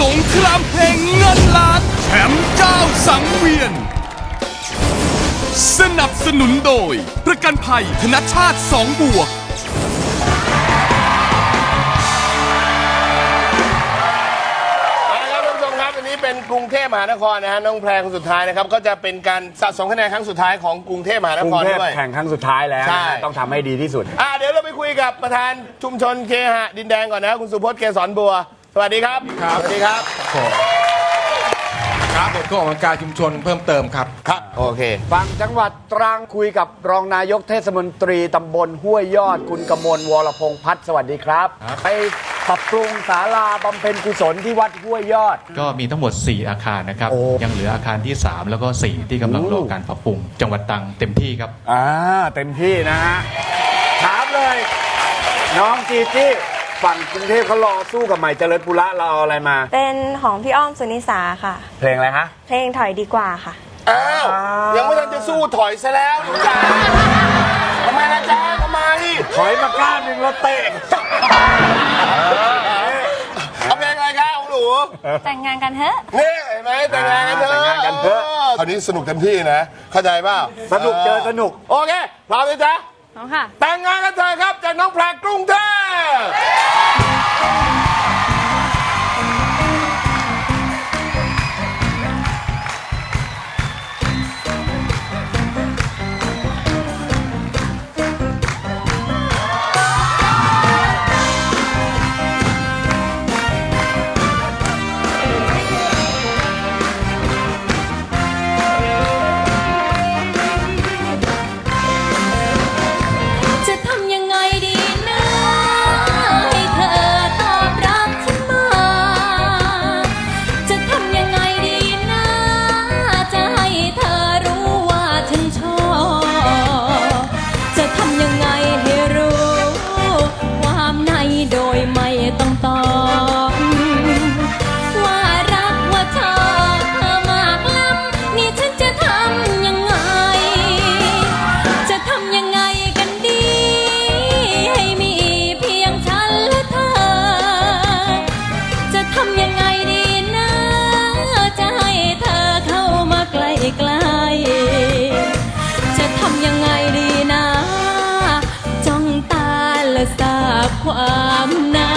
สงครามเพลงเงินล้านแชมป์เจ้าสังเวียน สนับสนุนโดย ประกันภัยธนชาติสองบวก เอาละครับท่านผู้ชมครับอันนี้เป็นกรุงเทพมหานครนะฮะน้องแพรคนสุดท้ายนะครับก็จะเป็นการสะสมคะแนนครั้งสุดท้ายของกรุงเทพมหานกรุคงรเทพด้วย แข่งครั้งสุดท้ายแล้วใช่นะต้องทำให้ดีที่สุด อ่าเดี๋ยวเราไปคุยกับประธานชุมชนเคหะดินแดงก่อนนะคุณสุพจน์เกษรบัว สวัสดีครับ ครับ สวัสดีครับ ครับผมก็ออกกำลังกายชุมชนเพิ่มเติมครับ ครับ โอเค ฝั่งจังหวัดตรังคุยกับรองนายกเทศมนตรีตำบลห้วยยอด คุณกมลวรพงษ์พัฒน์สวัสดีครับ ไปปรับปรุงศาลาบำเพ็ญกุศลที่วัดห้วยยอด ก็มีทั้งหมด 4 อาคารนะครับ โอ้ ยังเหลืออาคารที่ 3 แล้วก็ 4 ที่กำลังรอการปรับปรุง จังหวัดตรังเต็มที่ครับ อ่า เต็มที่นะฮะ ถามเลย น้องจีจี้ ฝั่งกรุงเทพเขารอสู้กับใหม่เจริญปุระเราเอาอะไรมา เป็นของพี่อ้อมสุนิสาค่ะ เพลงอะไรฮะ เพลงถอยดีกว่าค่ะ อ้าวอ้าวยังไม่ทันจะสู้ถอยซะแล้วหนูจ๋าทำไมนะจ๊ะทำไม ถอยมาก้าวหนึ่งแล้วเตะเอาเพลงอะไรครับของหนูแต่งงานกันเถอะ นี่เห็นไหมแต่งงานกันเถอะแต่งงานกันเถอะ คราวนี้สนุกเต็มที่นะ เข้าใจเปล่าสนุกเจอสนุก โอเคพร้อมเลยจ๊ะน้องค่ะ แต่งงานกันเถอะครับจากน้องแพรกรุงเทพ ใกล้ จะทำยังไงดีนะ จ้องตาและสาบความนา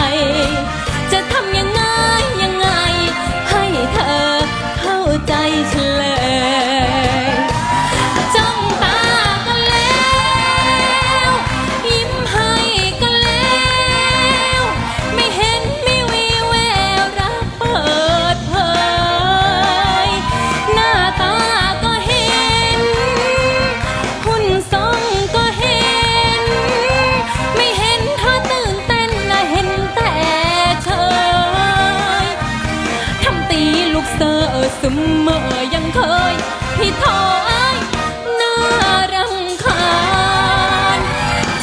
เสมอยังเคยพี่ทอยน่ารำคาญ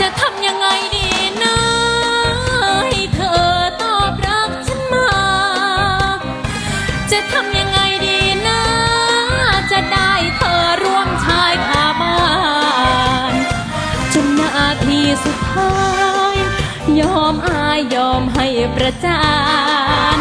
จะทำยังไงดีนะให้เธอตอบรักฉันมา จะทำยังไงดีนะ จะได้เธอร่วมชายคาบ้านจนนาทีสุดท้าย ยอมอายยอมให้ประจาน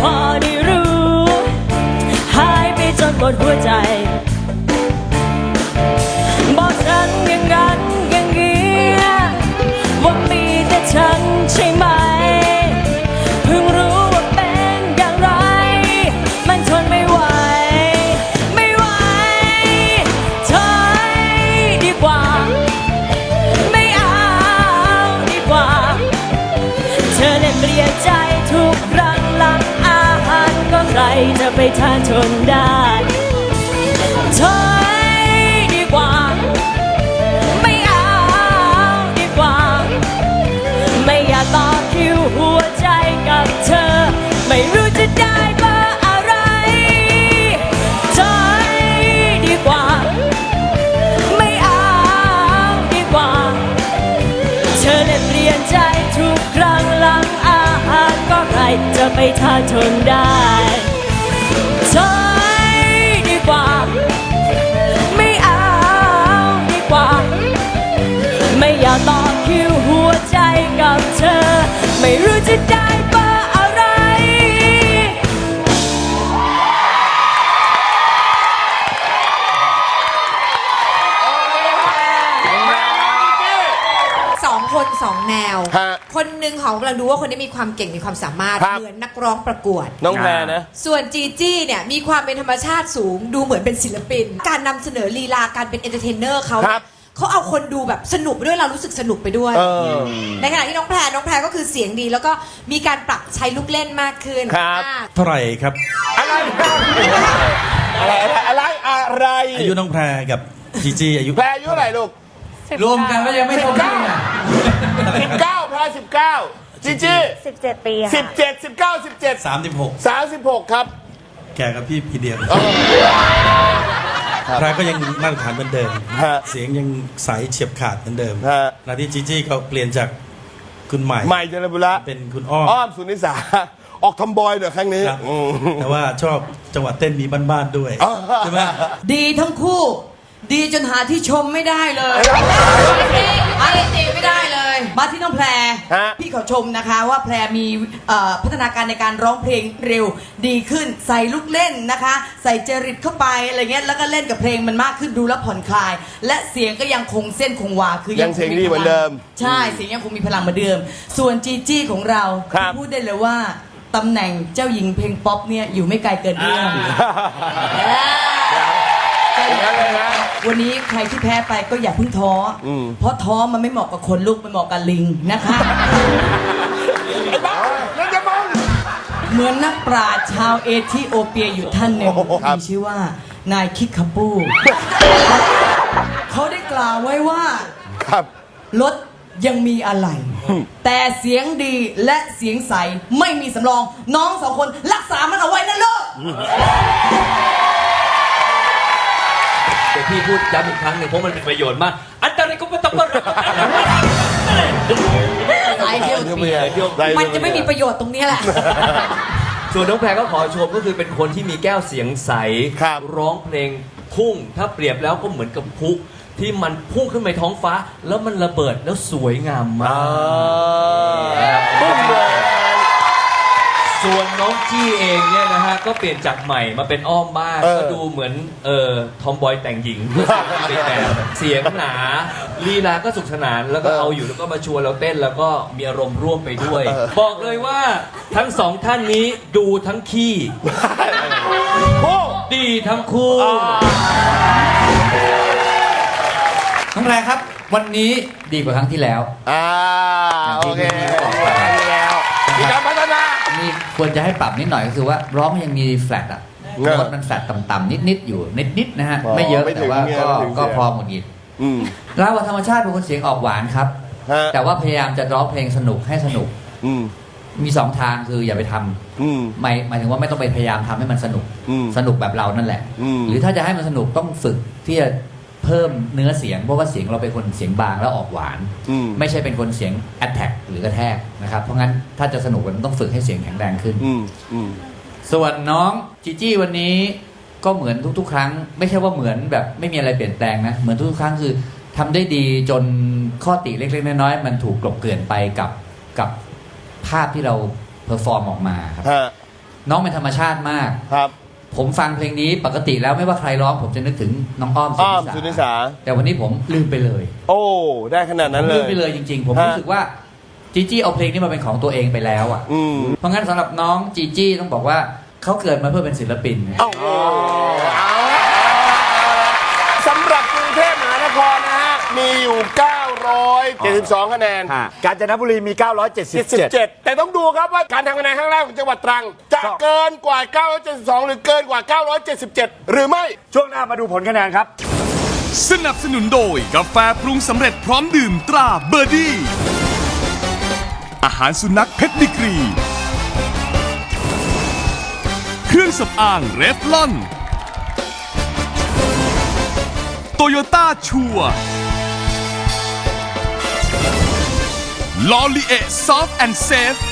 พอได้รู้ หายไปจนหมดหัวใจ จะไปทาชนได้ถอยดีกว่า ไม่เอาดีกว่า ไม่อยากต่อคิวหัวใจกับเธอ ไม่รู้จะได้เบอร์อะไรถอยดีกว่า ไม่เอาดีกว่า เธอได้เปลี่ยนใจทุกครั้งหลังอาหารก็ใครจะไปทาทนได้ หนึ่งของกำลังดูว่าคนนี้มีความเก่งมีความสามารถครับ เหมือนนักร้องประกวด น้องแพรนะ ส่วนจีจี้เนี่ยมีความเป็นธรรมชาติสูง ดูเหมือนเป็นศิลปิน การนำเสนอลีลาการเป็นเอนเตอร์เทนเนอร์เขาครับเขาเอาคนดูแบบสนุกไปด้วยเรารู้สึกสนุกไปด้วย เออในขณะที่น้องแพรน้องแพรก็คือเสียงดี แล้วก็มีการปรับใช้ลูกเล่นมากขึ้นครับ อ่าเท่าไหร่ครับ อะไรอะไรอะไรอะไรอายุน้องแพรกับจีจีอายุแพรอายุเท่าไหร่ลูก รวมกันแล้วยังไม่เท่าพี่อะสิบเก้าแพรสิบเก้าจีจี17ปีสิค่ะบเจ็ดสิบเก้าสิบเจ็ด36สามสิบหกครับ แก่กับพี่พีเดียวแพรก็ยังมาตรฐานเหมือนเดิมฮะเสียงยังใสเฉียบขาดเหมือนเดิมฮะนาที่จีจีก็เปลี่ยนจากคุณใหม่ ใหม่เจริญบุระเป็นคุณอ้อมอ้อมสุนิสาออกทอมบอยเดี๋ยวครั้งนี้ครับอืมแต่ว่าชอบจังหวะเต้นมีบ้านๆด้วยอ๋อใช่ไหมดีทั้งคู่ ดีจนหาที่ชมไม่ได้เลยอันนี้ไม่ได้เลย มาที่น้องแพร ฮะ พี่ขอชมนะคะว่าแพรมีเอ่อพัฒนาการในการร้องเพลงเร็วดีขึ้นใส่ลูกเล่นนะคะ ใส่เจริตเข้าไปอะไรเงี้ยแล้วก็เล่นกับเพลงมันมากขึ้นดูแล้วผ่อนคลาย และเสียงก็ยังคงเส้นคงวาคือยังเสียงดีเหมือนเดิมใช่เสียงยังคงมีพลังเหมือนเดิม ส่วนจีจี้ของเราครับ พูดได้เลยว่าตำแหน่งเจ้าหญิงเพลงป๊อปเนี่ยอยู่ไม่ไกลเกินเอื้อม อย่างนั้นเลยนะ วันนี้ใครที่แพ้ไปก็อย่าเพิ่งท้ออม เพราะท้อมันไม่เหมาะกับคนลูกมันเหมาะกับลิงนะคะไอ้บ้าแล้วจะมอง เหมือนนักปราชญ์ชาวเอธิโอเปียอยู่ท่านหนึ่งโอ้โหครับ มีชื่อว่านายคิกคาปู เขาได้กล่าวไว้ว่า ครับ รถยังมีอะไร แต่เสียงดีและเสียงใสไม่มีสำรอง น้องสองคนรักษามันเอาไว้นะลูก พี่พูดย้ำอีกครั้งหนึ่งเพราะมันเป็นประโยชน์มาก อันตรายก็ไม่ต้องมาสายเที่ยวเดี๋ยวเปียเดี๋ยวมันจะไม่มีประโยชน์ตรงนี้แหละ ส่วนน้องแพรก็ขอชมก็คือเป็นคนที่มีแก้วเสียงใสครับร้องเพลงพุ่ง ถ้าเปรียบแล้วก็เหมือนกับพลุที่มันพุ่งขึ้นไปท้องฟ้า แล้วมันระเบิดแล้วสวยงามมากปุ้มเลย ส่วนน้องจี้เองเนี่ยนะฮะก็เปลี่ยนจากใหม่มาเป็นอ้อมบ้างเออก็ดูเหมือนเออทอมบอยแต่งหญิงเป็นแบบเสียงหนาลีลาก็สุขสนานแล้วก็เอาอยู่แล้วก็มาชวนเราเต้นแล้วก็มีอารมณ์ร่วมไปด้วยบอกเลยว่าทั้งสองท่านนี้ดูทั้งขี้คู่ดีทั้งคู่น้องแพรครับ วันนี้ดีกว่าครั้งที่แล้ว อ่าโอเคที่พี่บอกไปแล้วมีการพัฒ นามีควรจะให้ปรับนิดหน่อยก็คือว่าร้องยังมีแฟลตอะเออโน้ตมันแฟลตต่ำๆนิดๆอยู่นิดๆนะฮะอ๋อไม่เยอะไม่ถึแต่งว่าเนี่ยก็ไม่ถึง ก็เสียงพอหงุดหงิดอืมเราว่าธรรมชาติเป็นคนเสียงออกหวานครับ ฮะแต่ว่าพยายามจะร้องเพลงสนุกให้สนุก อืมมีสองทางคืออย่าไปทำอืม หมายหมายถึงว่าไม่ต้องไปพยายามทำให้มันสนุก อืมสนุกแบบเรานั่นแหละ อืม หรือถ้าจะให้มันสนุกต้องฝึกที่จะ เพิ่มเนื้อเสียง เพราะว่าเสียงเราเป็นคนเสียงบางแล้วออกหวาน อืมไม่ใช่เป็นคนเสียง attack หรือกระแทกนะครับ เพราะงั้นถ้าจะสนุกมันต้องฝึกให้เสียงแข็งแรงขึ้น อืมอืมส่วนน้องจีจี้วันนี้ก็เหมือนทุก ๆ ครั้ง ไม่ใช่ว่าเหมือนแบบไม่มีอะไรเปลี่ยนแปลงนะ เหมือนทุกๆครั้งคือทำได้ดีจนข้อติเล็กๆ น้อยๆมันถูกกลบเกลื่อนไปกับกับภาพที่เราเพอร์ฟอร์มออกมาครับ ฮะน้องเป็นธรรมชาติมาก ครับ ผมฟังเพลงนี้ปกติแล้วไม่ว่าใครร้องผมจะนึกถึงน้องอ้อมอ้อมสุนิสา แต่วันนี้ผมลืมไปเลย โอ้ ได้ขนาดนั้นผมเลลืมยไปเลยจริง ๆ ผมฮะรู้สึกว่าจีจี้เอาเพลงนี้มาเป็นของตัวเองไปแล้วอะอืมเพราะงั้นสำหรับน้องจีจี้ต้องบอกว่าเขาเกิดมาเพื่อเป็นศิลปินเอาเอาละสำหรับกรุงเทพมหานครนะฮะ มีอยู่ 972 คะแนน กาญจนบุรีมี 977 77แต่ต้องดูครับว่าการทำคะแนนครั้งแรกของจังหวัดตรัง จะจะเกินกว่า 972 หรือเกินกว่า 977 หรือไม่ ช่วงหน้ามาดูผลคะแนนครับ สนับสนุนโดยกาแฟปรุงสำเร็จพร้อมดื่มตราเบอร์ดี้ อาหารสุนัขเพชรดิกรี เครื่องสำอางเรฟลอน โตโยต้าชัวลอลีเอซอฟต์แอนด์เซฟพัด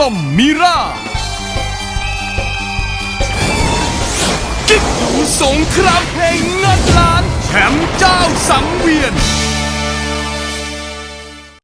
ลมมิรากิ๊กดูสงครามเพลงเงินล้าน แชมป์เจ้าสังเวียน